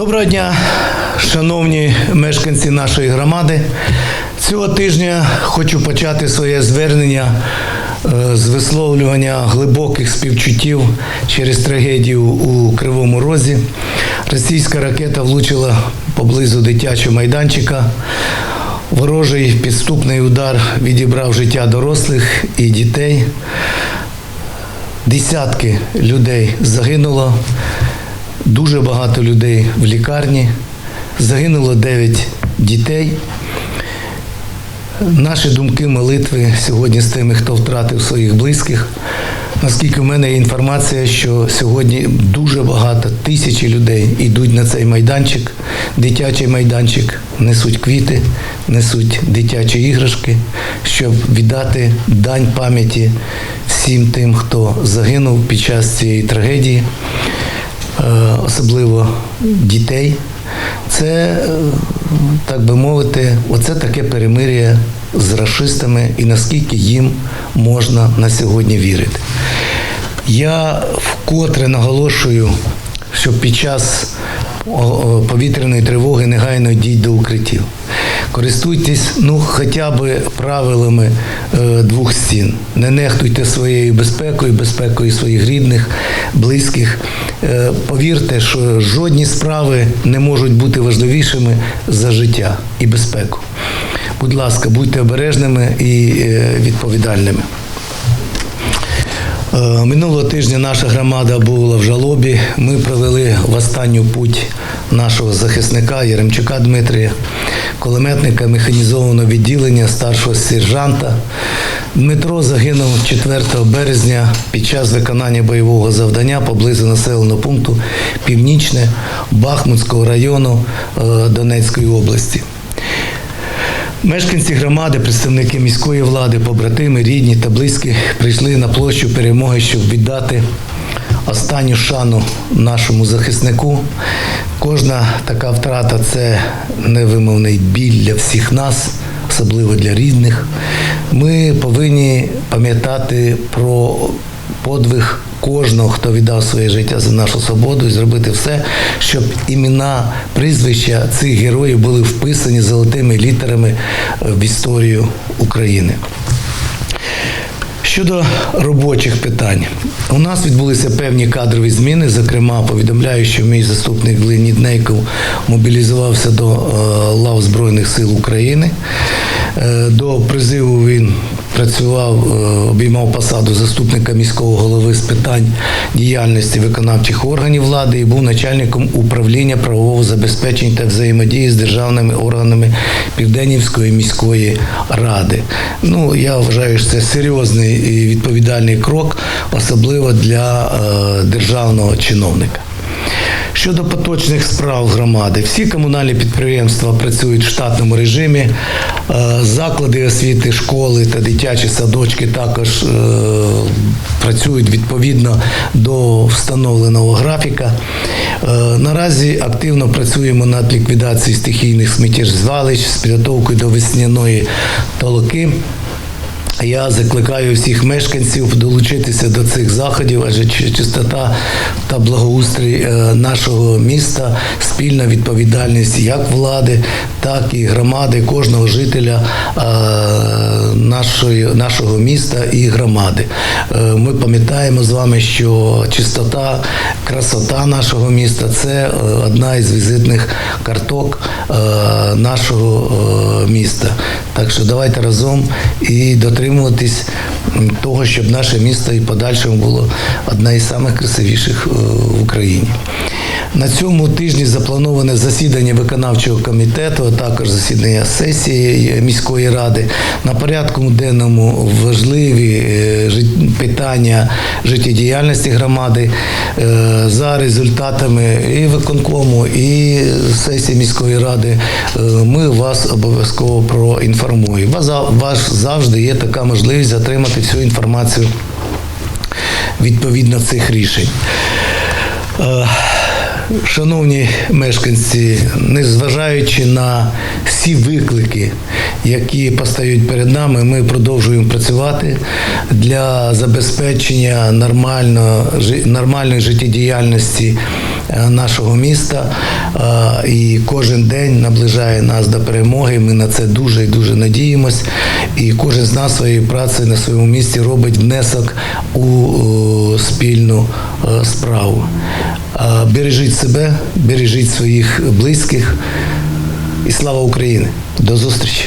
Доброго дня, шановні мешканці нашої громади. Цього тижня хочу почати своє звернення е, з висловлювання глибоких співчуттів через трагедію у Кривому Розі. Російська ракета влучила поблизу дитячого майданчика. Ворожий підступний удар відібрав життя дорослих і дітей. Десятки людей загинуло, дуже багато людей в лікарні, загинуло 9 дітей. Наші думки, молитви сьогодні з тими, хто втратив своїх близьких. Наскільки в мене є інформація, що сьогодні дуже багато тисячі людей йдуть на цей майданчик, дитячий майданчик, несуть квіти, несуть дитячі іграшки, щоб віддати дань пам'яті всім тим, хто загинув під час цієї трагедії, особливо дітей. Це, е, так би мовити, оце таке перемир'я з расистами і наскільки їм можна на сьогодні вірити. Я вкотре наголошую, що під час повітряної тривоги негайно йдіть до укриттів. Користуйтесь ну, хоча б правилами е, двох стін. Не нехтуйте своєю безпекою, безпекою своїх рідних, близьких. Е, повірте, що жодні справи не можуть бути важливішими за життя і безпеку. Будь ласка, будьте обережними і е, відповідальними. Е, Минулого тижня наша громада була в жалобі. Ми провели в останню путь нашого захисника Яремчука Дмитрія, кулеметника механізованого відділення старшого сержанта. Дмитро загинув 4 березня під час виконання бойового завдання поблизу населеного пункту Північне Бахмутського району е, Донецької області. Мешканці громади, представники міської влади, побратими, рідні та близькі прийшли на площу перемоги, щоб віддати останню шану нашому захиснику. Кожна така втрата це невимовний біль для всіх нас, особливо для рідних. Ми повинні пам'ятати про подвиг кожного, хто віддав своє життя за нашу свободу, і зробити все, щоб імена, прізвища цих героїв були вписані золотими літерами в історію України. Щодо робочих питань, у нас відбулися певні кадрові зміни. Зокрема, повідомляю, що мій заступник Леонід Нейков мобілізувався до е, лав Збройних сил України. Е, До призиву він працював, е, обіймав посаду заступника міського голови з питань діяльності виконавчих органів влади і був начальником управління правового забезпечення та взаємодії з державними органами Південнівської міської ради. Ну, я вважаю, що це серйозний і відповідальний крок, особливо для е, державного чиновника. Щодо поточних справ громади, всі комунальні підприємства працюють в штатному режимі. Е, Заклади освіти, школи та дитячі садочки також е, працюють відповідно до встановленого графіка. Е, Наразі активно працюємо над ліквідацією стихійних сміттєзвалищ з підготовкою до весняної толоки. Я закликаю всіх мешканців долучитися до цих заходів, адже чистота та благоустрій е, нашого міста спільна відповідальність як влади, так і громади, кожного жителя е, нашої, нашого міста і громади. Е, Ми пам'ятаємо з вами, що чистота, красота нашого міста це одна із візитних карток нашого міста. Так що давайте разом і дотримуватись того, щоб наше місто і подальшому було одне із найкрасивіших е, в Україні. На цьому тижні заплановане засідання виконавчого комітету, а також засідання сесії міської ради. На порядку денному важливі е, питання життєдіяльності громади Е, за результатами і виконкому, і сесії міської ради. е, Ми вас обов'язково проінформуємо. Вас завжди є така можливість отримати всю інформацію відповідно цих рішень. Шановні мешканці, незважаючи на всі виклики, які постають перед нами, ми продовжуємо працювати для забезпечення нормальної життєдіяльності е, нашого міста. Е, і кожен день наближає нас до перемоги. Ми на це дуже і дуже надіємось. І кожен з нас своєю працею на своєму місці робить внесок у спільну е, справу. Бережіть себе, бережіть своїх близьких і слава Україні! До зустрічі!